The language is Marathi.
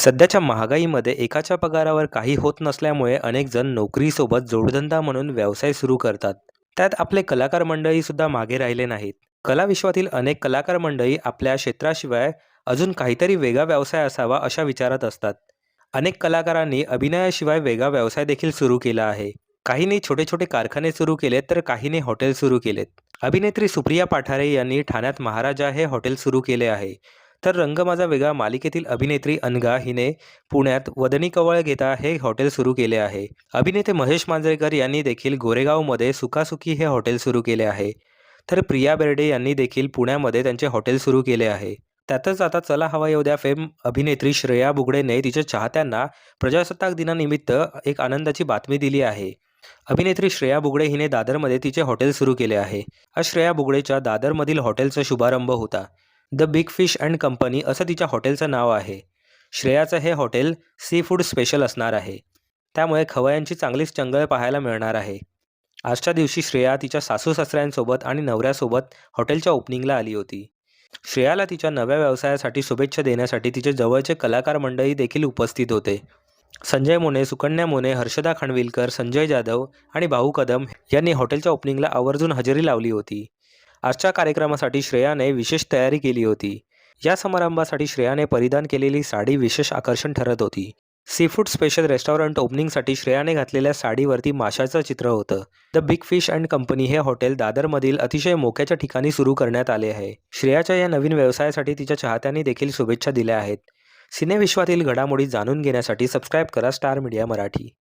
सध्याच्या महागाईमध्ये एकाच्या पगारावर काही होत नसल्यामुळे अनेक जण नोकरीसोबत जोडधंदा म्हणून व्यवसाय सुरू करतात. त्यात आपले कलाकार मंडळीसुद्धा मागे राहिले नाहीत. कला विश्वातील अनेक कलाकार मंडळी आपल्या क्षेत्राशिवाय अजून काहीतरी वेगळा व्यवसाय असावा अशा विचारात असतात. अनेक कलाकारांनी अभिनयाशिवाय वेगळा व्यवसाय देखील सुरू केला आहे. काहींनी छोटे छोटे कारखाने सुरू केलेत तर काहींनी हॉटेल सुरू केलेत. अभिनेत्री सुप्रिया पाठारे यांनी ठाण्यात महाराजा हे हॉटेल सुरू केले आहे. तर रंग माझा वेगळा मालिकेतील अभिनेत्री अनगा हिने पुण्यात वदनी कवळ घेता हे हॉटेल सुरू केले आहे. अभिनेते महेश मांजरेकर यांनी देखील गोरेगावमध्ये सुखासुखी हे हॉटेल सुरू केले आहे. तर प्रिया बेर्डे यांनी देखील पुण्यामध्ये त्यांचे हॉटेल सुरू केले आहे. त्यातच आता चला हवा येऊ द्या फेम अभिनेत्री श्रेया बुगडेने तिच्या चाहत्यांना प्रजासत्ताक दिनानिमित्त एक आनंदाची बातमी दिली आहे. अभिनेत्री श्रेया बुगडे हिने दादरमध्ये तिचे हॉटेल सुरू केले आहे. आज श्रेया बुगडेच्या दादरमधील हॉटेलचा शुभारंभ होता. The big fish and company असं तिच्या हॉटेलचं नाव आहे. श्रेयाचं हे हॉटेल सी फूड स्पेशल असणार आहे. त्यामुळे खवयांची चांगलीच चंगळ पाहायला मिळणार आहे. आजच्या दिवशी श्रेया तिच्या सासू सासऱ्यांसोबत आणि नवऱ्यासोबत हॉटेलच्या ओपनिंगला आली होती. श्रेयाला तिच्या नव्या व्यवसायासाठी शुभेच्छा देण्यासाठी तिचे जवळचे कलाकार मंडळी देखील उपस्थित होते. संजय मोने सुकन्या मोने हर्षदा खानविलकर संजय जाधव आणि भाऊ कदम यांनी हॉटेलच्या ओपनिंगला आवर्जून हजेरी लावली होती. आजच्या कार्यक्रमासाठी श्रेयाने विशेष तयारी केली होती. या समारंभासाठी श्रेयाने परिधान केलेली साडी विशेष आकर्षण ठरत होती. सीफूड स्पेशल रेस्टॉरंट ओपनिंगसाठी श्रेयाने घातलेल्या साडीवरती माशाचं चित्र होतं. The big fish and company हे हॉटेल दादरमधील अतिशय मोक्याच्या ठिकाणी सुरू करण्यात आले आहे. श्रेयाच्या या नवीन व्यवसायासाठी तिच्या चाहत्यांनी देखील शुभेच्छा दिल्या आहेत. सिनेविश्वातील घडामोडी जाणून घेण्यासाठी सबस्क्राईब करा स्टार मीडिया मराठी.